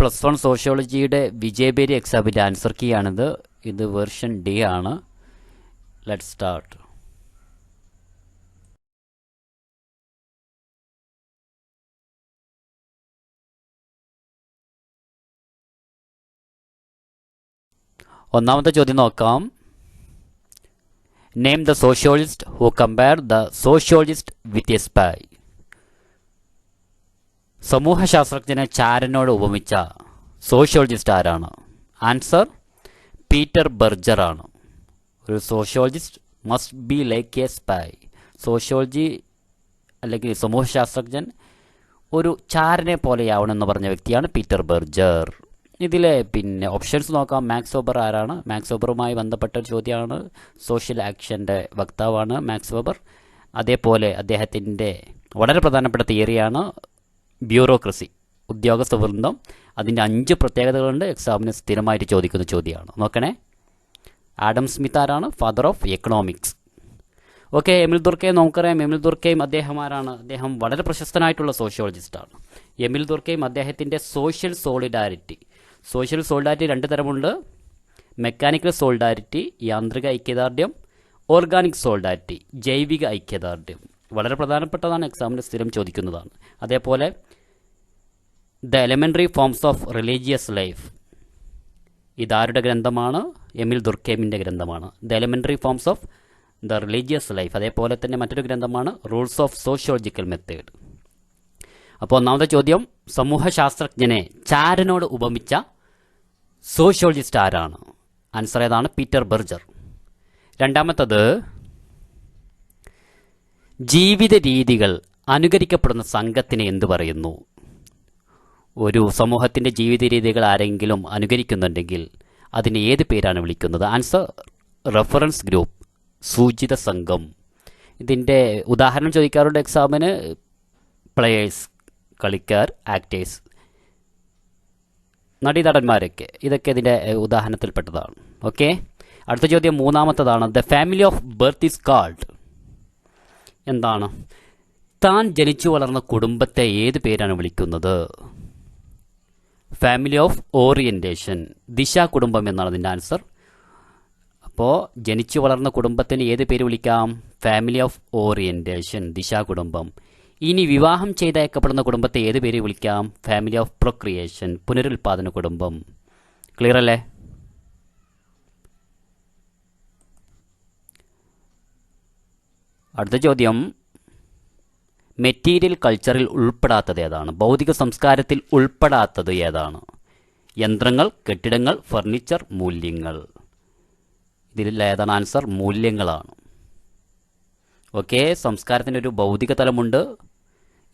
Plus one സോഷ്യോളജിയുടെ Vijayaperi എക്സാമിന്റെ answer key ആണിത്. ഇത് വെർഷൻ ഡി ആണ്. ലെറ്റ് സ്റ്റാർട്ട് ഒന്നാമത്തെ ചോദ്യം നോക്കാം. Name the sociologist who compare the sociologist with a spy സമൂഹശാസ്ത്രജ്ഞനെ ചാരനോട് ഉപമിച്ച സോഷ്യോളജിസ്റ്റ് ആരാണ്? ആൻസർ പീറ്റർ ബർജർ ആണ്. ഒരു sociologist must be like a spy. Sociology അല്ലെങ്കിൽ സമൂഹശാസ്ത്രജ്ഞൻ ഒരു ചാരനെ പോലെയാവണമെന്ന് പറഞ്ഞ വ്യക്തിയാണ് പീറ്റർ ബർജർ. ഇതിലെ പിന്നെ ഓപ്ഷൻസ് നോക്കാം. മാക്സ് വെബർ ആരാണ്? മാക്സ് വെബറുമായി ബന്ധപ്പെട്ട ഒരു ചോദ്യമാണ്. സോഷ്യൽ ആക്ഷന്റെ വക്താവാണ് മാക്സ് വെബർ. അതേപോലെ അദ്ദേഹത്തിന്റെ വളരെ പ്രധാനപ്പെട്ട തിയറിയാണ് ബ്യൂറോക്രസി ഉദ്യോഗസ്ഥ വൃന്ദം അതിന്റെ അഞ്ച് പ്രത്യേകതകളുണ്ട്. എക്സാമിന് സ്ഥിരമായിട്ട് ചോദിക്കുന്ന ചോദ്യമാണ്. നോക്കണേ. ആഡം സ്മിത്ത് ആരാണ്? Father of economics okay Emile ദുർക്കയും നമുക്കറിയാം. എമിൽ ദുർക്കയും അദ്ദേഹം ആരാണ്? അദ്ദേഹം വളരെ പ്രശസ്തനായിട്ടുള്ള സോഷ്യോളജിസ്റ്റാണ് എമിൽ ദുർക്കയും അദ്ദേഹത്തിന്റെ സോഷ്യൽ സോളിഡാരിറ്റി സോഷ്യൽ സോളിഡാരിറ്റി രണ്ട് തരമുണ്ട്. മെക്കാനിക്കൽ സോളിഡാരിറ്റി യാന്ത്രിക ഐക്യദാർഢ്യം ഓർഗാനിക് സോളിഡാരിറ്റി ജൈവിക ഐക്യദാർഢ്യം. വളരെ പ്രധാനപ്പെട്ടതാണ് എക്സാമിന് സ്ഥിരം ചോദിക്കുന്നതാണ്. അതേപോലെ the elementary forms of religious life. ഇതാരുടെ ഗ്രന്ഥമാണ്? എമിൽ ദുർക്കേമിന്റെ ഗ്രന്ഥമാണ്. The elementary forms of the religious life. അതേപോലെ തന്നെ മറ്റൊരു ഗ്രന്ഥമാണ് റൂൾസ് ഓഫ് സോഷ്യോളജിക്കൽ മെത്തേഡ്. അപ്പോൾ ഒന്നാമത്തെ ചോദ്യം സമൂഹശാസ്ത്രജ്ഞനെ ചാരനോട് ഉപമിച്ച സോഷ്യോളജിസ്റ്റ് ആരാണ്? ആൻസർ ഏതാണ്? Peter Berger. രണ്ടാമത്തത് ജീവിത രീതികൾ അനുകരിക്കപ്പെടുന്ന സംഘത്തിനെ എന്തു പറയുന്നു? ഒരു സമൂഹത്തിന്റെ ജീവിത രീതികൾ ആരെങ്കിലും അനുകരിക്കുന്നുണ്ടെങ്കിൽ അതിന് ഏത് പേരാണ് വിളിക്കുന്നത്? ആൻസർ റെഫറൻസ് ഗ്രൂപ്പ് സൂചിത സംഘം. ഇതിന്റെ ഉദാഹരണം ചോദിക്കാറുണ്ട് എക്സാമിന് പ്ലെയേഴ്സ് കളിക്കാർ ആക്ടേഴ്സ് നടീനടന്മാരൊക്കെ. ഇതൊക്കെ ഇതിന്റെ ഉദാഹരണത്തിൽപ്പെട്ടതാണ്. ഓക്കെ അടുത്ത ചോദ്യം മൂന്നാമത്തതാണ്. The family of birth is called എന്താണ്? താൻ ജനിച്ചു വളർന്ന കുടുംബത്തെ ഏത് പേരാണ് വിളിക്കുന്നത്? ഫാമിലി ഓഫ് ഓറിയന്റേഷൻ ദിശ കുടുംബം എന്നാണ് അതിന്റെ ആൻസർ. അപ്പോൾ ജനിച്ചു വളർന്ന കുടുംബത്തിന് ഏത് പേര് വിളിക്കാം? ഫാമിലി ഓഫ് ഓറിയന്റേഷൻ ദിശ കുടുംബം. ഇനി വിവാഹം ചെയ്തയക്കപ്പെടുന്ന കുടുംബത്തെ ഏത് പേര് വിളിക്കാം? ഫാമിലി ഓഫ് പ്രൊക്രിയേഷൻ പുനരുൽപാദന കുടുംബം. ക്ലിയർ അല്ലേ? അടുത്ത ചോദ്യം. മെറ്റീരിയൽ കൾച്ചറിൽ ഉൾപ്പെടാത്തത് ഏതാണ്? ഭൗതിക സംസ്കാരത്തിൽ ഉൾപ്പെടാത്തത് ഏതാണ്? യന്ത്രങ്ങൾ കെട്ടിടങ്ങൾ ഫർണിച്ചർ മൂല്യങ്ങൾ. ഇതിൽ ഏതാണ് ആൻസർ? മൂല്യങ്ങളാണ്. ഓക്കെ സംസ്കാരത്തിന് ഒരു ഭൗതിക തലമുണ്ട്.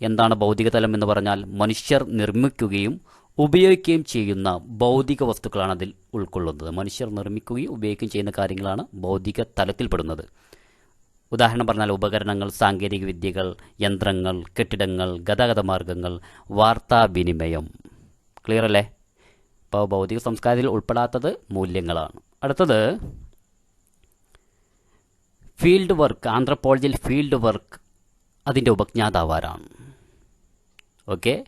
എന്താണ് ഭൗതിക തലം എന്ന് പറഞ്ഞാൽ? മനുഷ്യർ നിർമ്മിക്കുകയും ഉപയോഗിക്കുകയും ചെയ്യുന്ന ഭൗതിക വസ്തുക്കളാണ് അതിൽ ഉൾക്കൊള്ളുന്നത്. മനുഷ്യർ നിർമ്മിക്കുകയും ഉപയോഗിക്കുകയും ചെയ്യുന്ന കാര്യങ്ങളാണ് ഭൗതിക തലത്തിൽപ്പെടുന്നത് ഉദാഹരണം പറഞ്ഞാൽ ഉപകരണങ്ങൾ സാങ്കേതിക വിദ്യകൾ യന്ത്രങ്ങൾ കെട്ടിടങ്ങൾ ഗതാഗത മാർഗങ്ങൾ വാർത്താവിനിമയം ക്ലിയർ അല്ലേ? ഇപ്പോൾ ഭൗതിക സംസ്കാരത്തിൽ ഉൾപ്പെടാത്തത് മൂല്യങ്ങളാണ്. അടുത്തത് ഫീൽഡ് വർക്ക് ആന്ത്രപ്പോളജിയിൽ ഫീൽഡ് വർക്ക് അതിന്റെ ഉപജ്ഞാതാവാരാണ്. ഓക്കെ?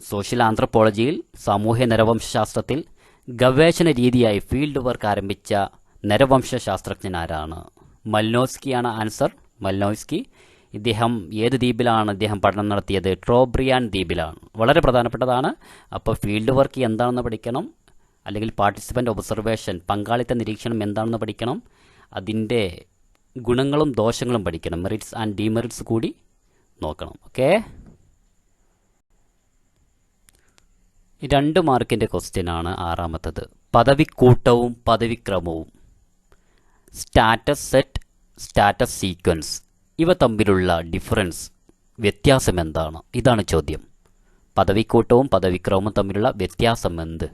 സോഷ്യൽ ആന്ത്രപ്പോളജിയിൽ സാമൂഹ്യ നരവംശാസ്ത്രത്തിൽ ഗവേഷണ രീതിയായി ഫീൽഡ് വർക്ക് ആരംഭിച്ച നരവംശ ശാസ്ത്രജ്ഞനാരാണ് മൽനോസ്കിയാണ് ആൻസർ. മൽനോസ്കി ഇദ്ദേഹം ഏത് ദ്വീപിലാണ് ഇദ്ദേഹം പഠനം നടത്തിയത്? ട്രോബ്രിയാൻ ദ്വീപിലാണ്. വളരെ പ്രധാനപ്പെട്ടതാണ്. അപ്പോൾ ഫീൽഡ് വർക്ക് എന്താണെന്ന് പഠിക്കണം. അല്ലെങ്കിൽ പാർട്ടിസിപ്പന്റ് ഒബ്സർവേഷൻ പങ്കാളിത്ത നിരീക്ഷണം എന്താണെന്ന് പഠിക്കണം. അതിന്റെ ഗുണങ്ങളും ദോഷങ്ങളും പഠിക്കണം. മെറിറ്റ്സ് ആൻഡ് ഡിമെറിറ്റ്സ് കൂടി നോക്കണം. ഓക്കെ? രണ്ട് മാർക്കിന്റെ ക്വസ്റ്റ്യൻ ആണ് ആറാമത്തത്. പദവിക്കൂട്ടവും പദവിക്രമവും. സ്റ്റാറ്റസ് സെറ്റ് സ്റ്റാറ്റസ് സീക്വൻസ് ഇവ തമ്മിലുള്ള ഡിഫറൻസ് വ്യത്യാസം എന്താണ് ഇതാണ് ചോദ്യം. പദവിക്കൂട്ടവും പദവിക്രമവും തമ്മിലുള്ള വ്യത്യാസം എന്ത്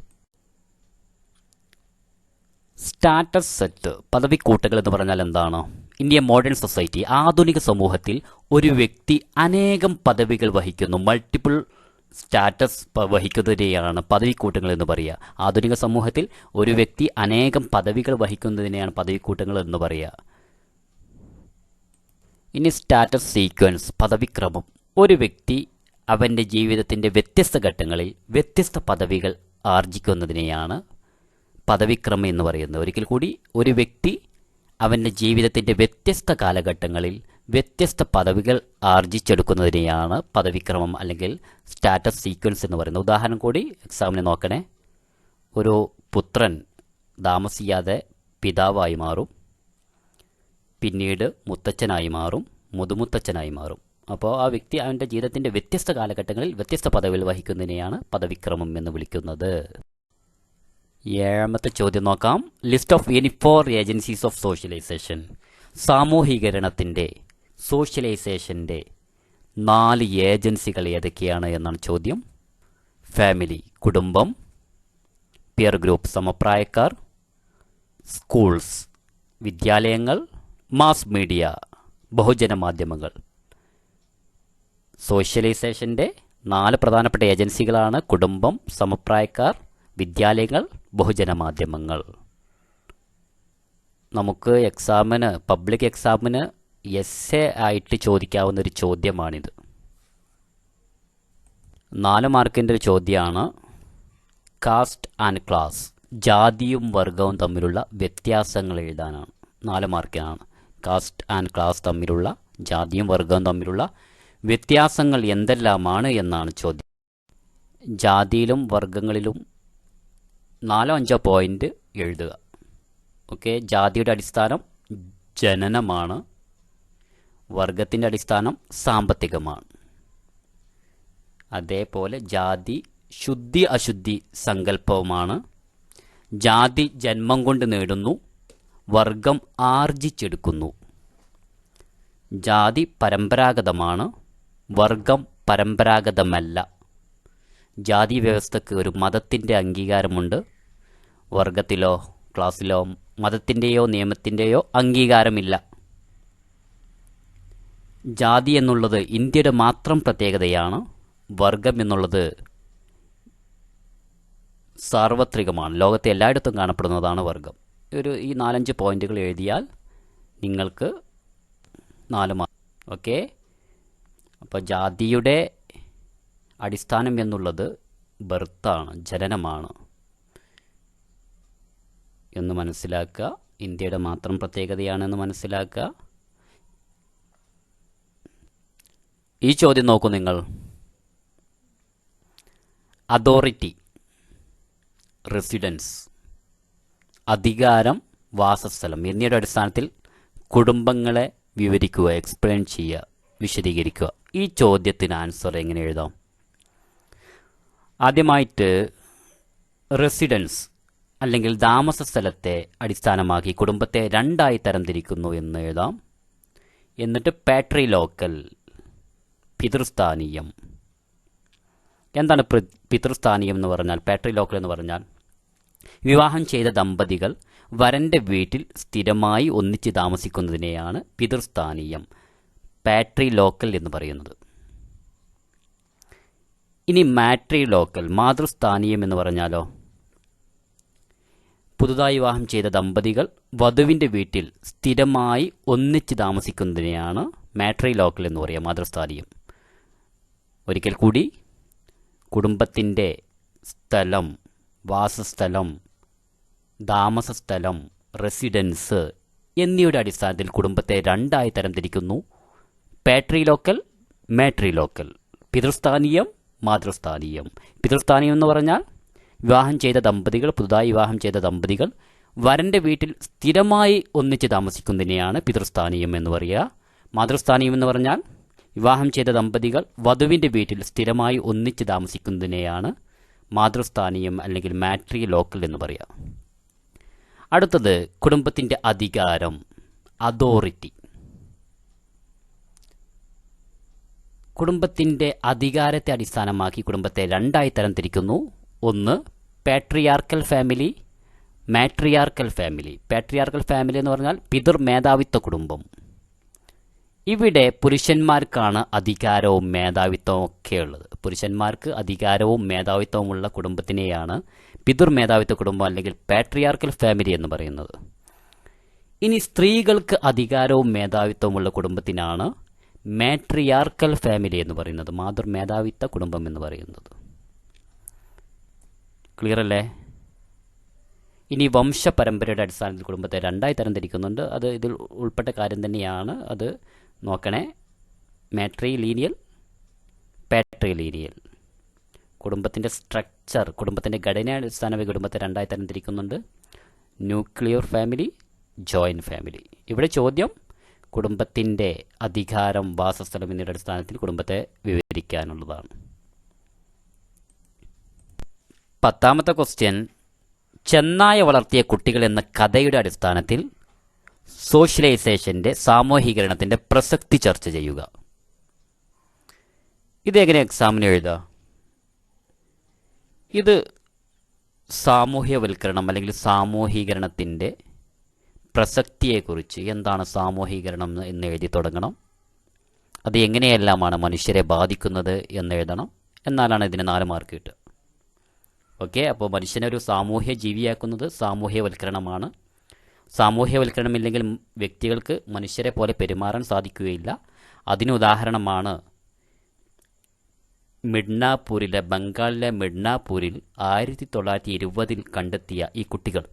സ്റ്റാറ്റസ് സെറ്റ് പദവിക്കൂട്ടുകൾ എന്ന് പറഞ്ഞാൽ എന്താണ്? ഇന്ത്യ മോഡേൺ സൊസൈറ്റി ആധുനിക സമൂഹത്തിൽ ഒരു വ്യക്തി അനേകം പദവികൾ വഹിക്കുന്നു. മൾട്ടിപ്പിൾ സ്റ്റാറ്റസ് വഹിക്കുന്നതിനെയാണ് പദവിക്കൂട്ടങ്ങൾ എന്ന് പറയുക. ആധുനിക സമൂഹത്തിൽ ഒരു വ്യക്തി അനേകം പദവികൾ വഹിക്കുന്നതിനെയാണ് പദവിക്കൂട്ടങ്ങൾ എന്ന് പറയുക. ഇനി സ്റ്റാറ്റസ് സീക്വൻസ് പദവിക്രമം. ഒരു വ്യക്തി അവന്റെ ജീവിതത്തിന്റെ വ്യത്യസ്ത ഘട്ടങ്ങളിൽ വ്യത്യസ്ത പദവികൾ ആർജിക്കുന്നതിനെയാണ് പദവിക്രമം എന്ന് പറയുന്നത്. ഒരിക്കൽ കൂടി ഒരു വ്യക്തി അവന്റെ ജീവിതത്തിന്റെ വ്യത്യസ്ത കാലഘട്ടങ്ങളിൽ വ്യത്യസ്ത പദവികൾ ആർജിച്ചെടുക്കുന്നതിനെയാണ് പദവിക്രമം അല്ലെങ്കിൽ സ്റ്റാറ്റസ് സീക്വൻസ് എന്ന് പറയുന്നത്. ഉദാഹരണം കൂടി എക്സാമിന് നോക്കണേ. ഒരു പുത്രൻ താമസിയാതെ പിതാവായി മാറും. പിന്നീട് മുത്തച്ഛനായി മാറും. മുതുമുത്തച്ഛനായി മാറും. അപ്പോൾ ആ വ്യക്തി അവന്റെ ജീവിതത്തിന്റെ വ്യത്യസ്ത കാലഘട്ടങ്ങളിൽ വ്യത്യസ്ത പദവികൾ വഹിക്കുന്നതിനെയാണ് പദവിക്രമം എന്ന് വിളിക്കുന്നത്. ഏഴാമത്തെ ചോദ്യം നോക്കാം. List of any four agencies of socialization സാമൂഹീകരണത്തിന്റെ സോഷ്യലൈസേഷന്റെ നാല് ഏജൻസികൾ ഏതൊക്കെയാണ് എന്നാണ് ചോദ്യം. ഫാമിലി കുടുംബം പിയർ ഗ്രൂപ്പ് സമപ്രായക്കാർ സ്കൂൾസ് വിദ്യാലയങ്ങൾ മാസ് മീഡിയ ബഹുജന മാധ്യമങ്ങൾ. സോഷ്യലൈസേഷന്റെ നാല് പ്രധാനപ്പെട്ട ഏജൻസികളാണ് കുടുംബം സമപ്രായക്കാർ വിദ്യാലയങ്ങൾ ബഹുജന മാധ്യമങ്ങൾ. നമുക്ക് എക്സാമിന് പബ്ലിക് എക്സാമിന് എസ് എ ആയിട്ട് ചോദിക്കാവുന്ന ഒരു ചോദ്യമാണിത്. നാല് മാർക്കിന്റെ ഒരു ചോദ്യമാണ് കാസ്റ്റ് ആൻഡ് ക്ലാസ് ജാതിയും വർഗവും തമ്മിലുള്ള വ്യത്യാസങ്ങൾ എഴുതാനാണ്. നാല് മാർക്കിനാണ് കാസ്റ്റ് ആൻഡ് ക്ലാസ് തമ്മിലുള്ള ജാതിയും വർഗവും തമ്മിലുള്ള വ്യത്യാസങ്ങൾ എന്തെല്ലാമാണ്? എന്നാണ് ചോദ്യം. ജാതിയിലും വർഗങ്ങളിലും നാലോ അഞ്ചോ പോയിന്റ് എഴുതുക. ഓക്കെ ജാതിയുടെ അടിസ്ഥാനം ജനനമാണ്. വർഗത്തിന്റെ അടിസ്ഥാനം സാമ്പത്തികമാണ്. അതേപോലെ ജാതി ശുദ്ധി അശുദ്ധി സങ്കല്പവുമാണ്. ജാതി ജന്മം കൊണ്ട് നേടുന്നു വർഗം ആർജിച്ചെടുക്കുന്നു. ജാതി പരമ്പരാഗതമാണ് വർഗം പരമ്പരാഗതമല്ല. ജാതി വ്യവസ്ഥക്ക് ഒരു മതത്തിന്റെ അംഗീകാരമുണ്ട്. വർഗത്തിലോ ക്ലാസ്സിലോ മതത്തിന്റെയോ നിയമത്തിന്റെയോ അംഗീകാരമില്ല. ജാതി എന്നുള്ളത് ഇന്ത്യയുടെ മാത്രം പ്രത്യേകതയാണ്. വർഗം എന്നുള്ളത് സാർവത്രികമാണ്. ലോകത്തെ എല്ലായിടത്തും കാണപ്പെടുന്നതാണ് വർഗം. ഒരു ഈ നാലഞ്ച് പോയിന്റുകൾ എഴുതിയാൽ നിങ്ങൾക്ക് നാല് മാർക്ക് ഓക്കെ? അപ്പോൾ ജാതിയുടെ അടിസ്ഥാനം എന്നുള്ളത് ബർത്താണ് ജനനമാണ്. എന്ന് മനസ്സിലാക്കുക. ഇന്ത്യയുടെ മാത്രം പ്രത്യേകതയാണെന്ന് മനസ്സിലാക്കുക. ഈ ചോദ്യം നോക്കൂ നിങ്ങൾ. അതോറിറ്റി റെസിഡൻസ് അധികാരം വാസസ്ഥലം എന്നിവയുടെ അടിസ്ഥാനത്തിൽ കുടുംബങ്ങളെ വിവരിക്കുക എക്സ്പ്ലെയിൻ ചെയ്യുക വിശദീകരിക്കുക. ഈ ചോദ്യത്തിന് ആൻസർ എങ്ങനെ എഴുതാം? ആദ്യമായിട്ട് റെസിഡൻസ് അല്ലെങ്കിൽ താമസ സ്ഥലത്തെ അടിസ്ഥാനമാക്കി കുടുംബത്തെ രണ്ടായി തരംതിരിക്കുന്നു എന്ന് എഴുതാം. എന്നിട്ട് പാട്രി ലോക്കൽ പിതൃസ്ഥാനീയം. എന്താണ് പിതൃസ്ഥാനീയം എന്ന് പറഞ്ഞാൽ? പാട്രി ലോക്കൽ എന്ന് പറഞ്ഞാൽ വിവാഹം ചെയ്ത ദമ്പതികൾ വരന്റെ വീട്ടിൽ സ്ഥിരമായി ഒന്നിച്ച് താമസിക്കുന്നതിനെയാണ് പിതൃസ്ഥാനീയം. പാട്രി ലോക്കൽ എന്ന് പറയുന്നത്. ഇനി മാട്രി ലോക്കൽ മാതൃസ്ഥാനീയം എന്ന് പറഞ്ഞാലോ? പുതുതായി വിവാഹം ചെയ്ത ദമ്പതികൾ വധുവിന്റെ വീട്ടിൽ സ്ഥിരമായി ഒന്നിച്ച് താമസിക്കുന്നതിനെയാണ് മാട്രി ലോക്കൽ എന്ന് പറയുക മാതൃസ്ഥാനീയം. ഒരിക്കൽ കൂടി കുടുംബത്തിന്റെ സ്ഥലം വാസസ്ഥലം താമസസ്ഥലം റെസിഡൻസ് എന്നിവയുടെ അടിസ്ഥാനത്തിൽ കുടുംബത്തെ രണ്ടായി തരംതിരിക്കുന്നു. പാട്രി ലോക്കൽ മാട്രി ലോക്കൽ പിതൃസ്ഥാനീയം മാതൃസ്ഥാനീയം. പിതൃസ്ഥാനീയം എന്ന് പറഞ്ഞാൽ വിവാഹം ചെയ്ത ദമ്പതികൾ പുതുതായി വിവാഹം ചെയ്ത ദമ്പതികൾ വരന്റെ വീട്ടിൽ സ്ഥിരമായി ഒന്നിച്ച് താമസിക്കുന്നതിനെയാണ് പിതൃസ്ഥാനീയം എന്ന് പറയുക. മാതൃസ്ഥാനീയം എന്ന് പറഞ്ഞാൽ വിവാഹം ചെയ്ത ദമ്പതികൾ വധുവിന്റെ വീട്ടിൽ സ്ഥിരമായി ഒന്നിച്ച് താമസിക്കുന്നതിനെയാണ് മാതൃസ്ഥാനീയം അല്ലെങ്കിൽ മാട്രി ലോക്കൽ എന്ന് പറയാം. അടുത്തത് കുടുംബത്തിന്റെ അധികാരം അതോറിറ്റി. കുടുംബത്തിന്റെ അധികാരത്തെ അടിസ്ഥാനമാക്കി കുടുംബത്തെ രണ്ടായി തരം തിരിക്കുന്നു ഒന്ന് patriarchal family matriarchal family. Patriarchal family എന്ന് പറഞ്ഞാൽ പിതൃ മേധാവിത്വ കുടുംബം. ഇവിടെ പുരുഷന്മാർക്കാണ് അധികാരവും മേധാവിത്വവും ഒക്കെ ഉള്ളത് പുരുഷന്മാർക്ക് അധികാരവും മേധാവിത്വവുമുള്ള കുടുംബത്തിനെയാണ് പിതൃ മേധാവിത്വ കുടുംബം അല്ലെങ്കിൽ പാട്രിയാർക്കൽ ഫാമിലി എന്ന് പറയുന്നത്. ഇനി സ്ത്രീകൾക്ക് അധികാരവും മേധാവിത്വവുമുള്ള കുടുംബത്തിനാണ് മാട്രിയാർക്കൽ ഫാമിലി എന്ന് പറയുന്നത് മാതൃ മേധാവിത്വ കുടുംബം എന്ന് പറയുന്നത്. ക്ലിയർ അല്ലേ? ഇനി വംശപരമ്പരയുടെ അടിസ്ഥാനത്തിൽ കുടുംബത്തെ രണ്ടായി തരംതിരിക്കുന്നുണ്ട്. അത് ഇതിൽ ഉൾപ്പെട്ട കാര്യം തന്നെയാണ്. അത് നോക്കണേ. മാട്രി ലീനിയൽ പാട്രി ലീനിയൽ കുടുംബത്തിന്റെ സ്ട്രക്ചർ കുടുംബത്തിന്റെ ഘടന അടിസ്ഥാനമായി കുടുംബത്തെ രണ്ടായി തരംതിരിക്കുന്നുണ്ട്. ന്യൂക്ലിയർ ഫാമിലി ജോയിന്റ് ഫാമിലി ഇവിടെ ചോദ്യം കുടുംബത്തിന്റെ അധികാരം വാസസ്ഥലം എന്നിവയുടെ അടിസ്ഥാനത്തിൽ കുടുംബത്തെ വിവരിക്കാനുള്ളതാണ്. പത്താമത്തെ ക്വസ്റ്റ്യൻ ചെന്നായ വളർത്തിയ കുട്ടികൾ എന്ന കഥയുടെ അടിസ്ഥാനത്തിൽ സോഷ്യലൈസേഷന്റെ സാമൂഹികരണത്തിന്റെ പ്രസക്തി ചർച്ച ചെയ്യുക. ഇതെങ്ങനെ എക്സാമിന് എഴുതുക? ഇത് സാമൂഹ്യവൽക്കരണം അല്ലെങ്കിൽ സാമൂഹീകരണത്തിന്റെ പ്രസക്തിയെക്കുറിച്ച് എന്താണ് സാമൂഹീകരണം എന്ന് എഴുതി തുടങ്ങണം. അത് എങ്ങനെയെല്ലാമാണ് മനുഷ്യരെ ബാധിക്കുന്നത് എന്ന് എഴുതണം. എന്നാലാണ് ഇതിന് നാല് മാർക്ക് കിട്ടുക. ഓക്കെ അപ്പോൾ മനുഷ്യനെ ഒരു സാമൂഹ്യ ജീവിയാക്കുന്നത് സാമൂഹ്യവൽക്കരണമാണ്. സാമൂഹ്യവൽക്കരണമില്ലെങ്കിൽ വ്യക്തികൾക്ക് മനുഷ്യരെ പോലെ പെരുമാറാൻ സാധിക്കുകയില്ല. അതിന് ഉദാഹരണമാണ് മിഡ്നാപൂരിലെ ബംഗാളിലെ മിഡ്നാപൂരിൽ ആയിരത്തി തൊള്ളായിരത്തി ഇരുപതിൽ കണ്ടെത്തിയ ഈ കുട്ടികൾ.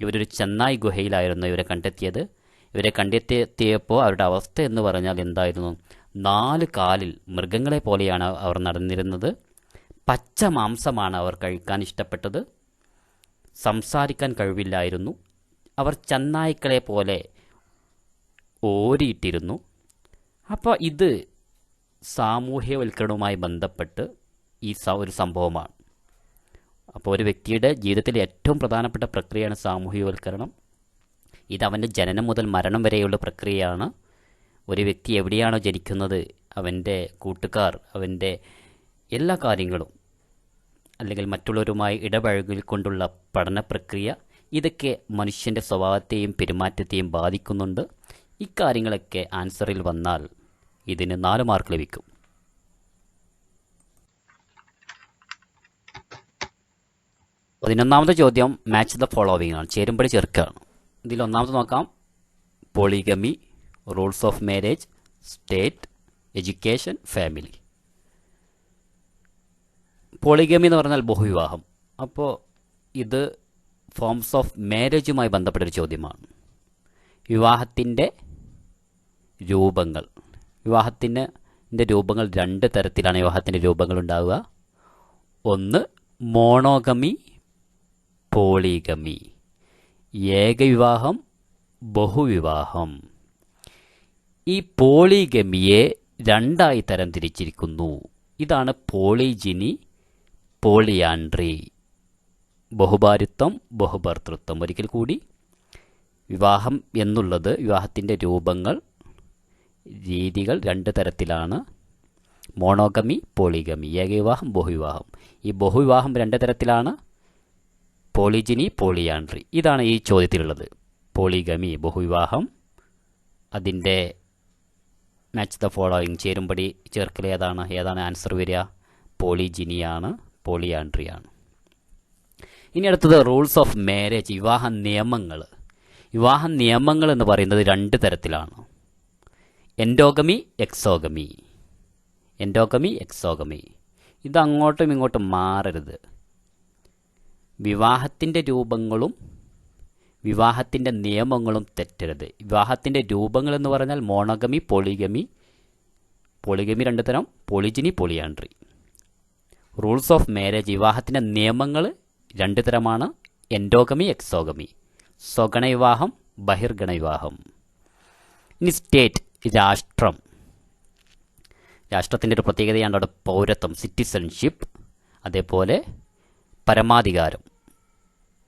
ഇവരൊരു ചെന്നായ് ഗുഹയിലായിരുന്നു ഇവരെ കണ്ടെത്തിയത്. ഇവരെ കണ്ടെത്തിയപ്പോൾ അവരുടെ അവസ്ഥ എന്ന് പറഞ്ഞാൽ എന്തായിരുന്നു? നാല് കാലിൽ മൃഗങ്ങളെ പോലെയാണ് അവർ നടന്നിരുന്നത്. പച്ച മാംസമാണ് അവർ കഴിക്കാൻ ഇഷ്ടപ്പെട്ടത്. സംസാരിക്കാൻ കഴിവില്ലായിരുന്നു. അവർ ചെന്നായ്ക്കളെ പോലെ ഓരിയിട്ടിരുന്നു. അപ്പോൾ ഇത് സാമൂഹ്യവൽക്കരണവുമായി ബന്ധപ്പെട്ട് ഈ ഒരു സംഭവമാണ്. അപ്പോൾ ഒരു വ്യക്തിയുടെ ജീവിതത്തിലെ ഏറ്റവും പ്രധാനപ്പെട്ട പ്രക്രിയയാണ് സാമൂഹ്യവൽക്കരണം. ഇത് അവന്റെ ജനനം മുതൽ മരണം വരെയുള്ള പ്രക്രിയയാണ്. ഒരു വ്യക്തി എവിടെയാണോ ജനിക്കുന്നത് അവന്റെ കൂട്ടുകാർ അവന്റെ എല്ലാ കാര്യങ്ങളും അല്ലെങ്കിൽ മറ്റുള്ളവരുമായി ഇടപഴകിക്കൊണ്ടുള്ള പഠന പ്രക്രിയ ഇതൊക്കെ മനുഷ്യന്റെ സ്വഭാവത്തെയും പെരുമാറ്റത്തെയും ബാധിക്കുന്നുണ്ട്. ഇക്കാര്യങ്ങളൊക്കെ ആൻസറിൽ വന്നാൽ ഇതിന് നാല് മാർക്ക് ലഭിക്കും. പതിനൊന്നാമത്തെ ചോദ്യം മാച്ച് ദ ഫോളോവിങ് ആണ്. ചേരുമ്പടി ചേർക്കുകയാണ്. ഇതിൽ ഒന്നാമത് നോക്കാം. Polygamy rules of marriage state education family polygamy എന്ന് പറഞ്ഞാൽ ബഹുവിവാഹം. അപ്പോൾ ഇത് ഫോംസ് ഓഫ് മാരേജുമായി ബന്ധപ്പെട്ടൊരു ചോദ്യമാണ്. വിവാഹത്തിന്റെ രൂപങ്ങൾ. വിവാഹത്തിന് രൂപങ്ങൾ രണ്ട് തരത്തിലാണ് വിവാഹത്തിന്റെ രൂപങ്ങൾ ഉണ്ടാവുക. ഒന്ന് മോണോഗമി പോളിഗമി ഏകവിവാഹം ബഹുവിവാഹം. ഈ പോളിഗമിയെ രണ്ടായി തരം തിരിച്ചിരിക്കുന്നു. ഇതാണ് പോളിജിനി പോളിയാൻഡ്രി. ബഹുഭാരിത്വം ബഹുഭർത്തൃത്വം ഒരിക്കൽ കൂടി വിവാഹം എന്നുള്ളത് വിവാഹത്തിന്റെ രൂപങ്ങൾ രീതികൾ രണ്ട് തരത്തിലാണ്. Monogamy polygamy. ഏകവിവാഹം ബഹുവിവാഹം. ഈ ബഹുവിവാഹം രണ്ട് തരത്തിലാണ്. പോളിജിനി പോളിയാൻട്രി ഇതാണ് ഈ ചോദ്യത്തിലുള്ളത്. പോളിഗമി ബഹുവിവാഹം. അതിന്റെ മാച്ച് ദ ഫോളോയിങ്. ചേരുമ്പടി ചേർക്കൽ ഏതാണ്? ഏതാണ് ആൻസർ വരിക? പോളിജിനിയാണ് പോളിയാൻഡ്രിയാണ്. ഇനി അടുത്തത് റൂൾസ് ഓഫ് മാരേജ് വിവാഹ നിയമങ്ങൾ. വിവാഹ നിയമങ്ങൾ എന്ന് പറയുന്നത് രണ്ട് തരത്തിലാണ്. എൻഡോഗമി എക്സോഗമി എൻഡോഗമി എക്സോഗമി ഇത് അങ്ങോട്ടും ഇങ്ങോട്ടും മാറരുത്. വിവാഹത്തിന്റെ രൂപങ്ങളും വിവാഹത്തിന്റെ നിയമങ്ങളും തെറ്റരുത്. വിവാഹത്തിന്റെ രൂപങ്ങൾ എന്ന് പറഞ്ഞാൽ മോണഗമി പോളിഗമി പോളിഗമി രണ്ട് തരം polygyny polyandry rules of marriage വിവാഹത്തിന്റെ നിയമങ്ങൾ രണ്ട് തരമാണ് എൻഡോഗമി എക്സോഗമി. ബഹിർഗണ വിവാഹം ഇനി സ്റ്റേറ്റ് രാഷ്ട്രം. രാഷ്ട്രത്തിന്റെ ഒരു പ്രത്യേകതയാണ് അവിടെ പൗരത്വം സിറ്റിസൺഷിപ്പ് അതേപോലെ പരമാധികാരം.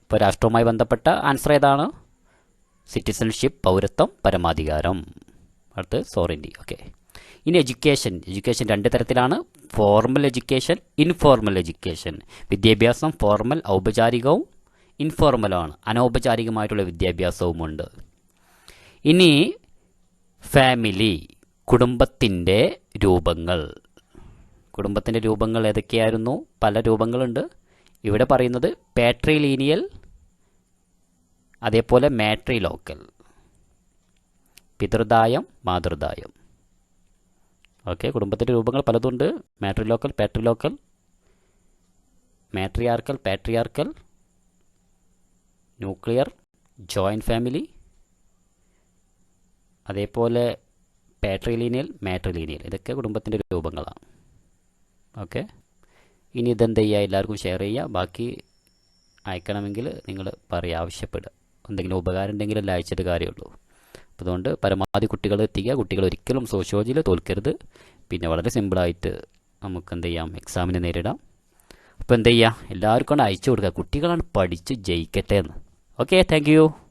ഇപ്പോൾ രാഷ്ട്രവുമായി ബന്ധപ്പെട്ട ആൻസർ ഏതാണ്? സിറ്റിസൺഷിപ്പ് പൗരത്വം പരമാധികാരം. അടുത്ത് സോറിന്റെ ഓക്കെ. ഇനി എഡ്യൂക്കേഷൻ. എഡ്യൂക്കേഷൻ രണ്ട് തരത്തിലാണ്. Formal education informal education. വിദ്യാഭ്യാസം ഫോർമൽ ഔപചാരികവും ഇൻഫോർമലുമാണ് അനൗപചാരികമായിട്ടുള്ള വിദ്യാഭ്യാസവുമുണ്ട്. ഇനി ഫാമിലി കുടുംബത്തിന്റെ രൂപങ്ങൾ. കുടുംബത്തിന്റെ രൂപങ്ങൾ ഏതൊക്കെയായിരുന്നു? പല രൂപങ്ങളുണ്ട്. ഇവിടെ പറയുന്നത് പാട്രിലീനിയൽ അതേപോലെ മാട്രി ലോക്കൽ പിതൃദായം മാതൃദായം. ഓക്കെ കുടുംബത്തിന്റെ രൂപങ്ങൾ പലതുണ്ട്. Matrilocal patrilocal matriarchal patriarchal nuclear joint family അതേപോലെ പാട്രിലീനിയൽ മാട്രിലീനിയൽ ഇതൊക്കെ കുടുംബത്തിന്റെ രൂപങ്ങളാണ്. ഓക്കെ ഇനി ഇതെന്ത് ചെയ്യുക? എല്ലാവർക്കും ഷെയർ ചെയ്യുക. ബാക്കി അയക്കണമെങ്കിൽ നിങ്ങൾ പറയുക. ആവശ്യപ്പെടുക. എന്തെങ്കിലും ഉപകാരം ഉണ്ടെങ്കിൽ എല്ലാം അയച്ചിട്ട് കാര്യമുള്ളൂ. അതുകൊണ്ട് പരമാവധി കുട്ടികൾ എത്തിക്കുക. കുട്ടികൾ ഒരിക്കലും സോഷ്യോളജിയിൽ തോൽക്കരുത്. പിന്നെ വളരെ സിമ്പിളായിട്ട് നമുക്ക് എന്ത് ചെയ്യാം എക്സാമിന് നേരിടാം. അപ്പോൾ എന്ത് ചെയ്യുക എല്ലാവർക്കും അയച്ചു കൊടുക്കുക. കുട്ടികളാണ് പഠിച്ച് ജയിക്കട്ടെ എന്ന്. Okay thank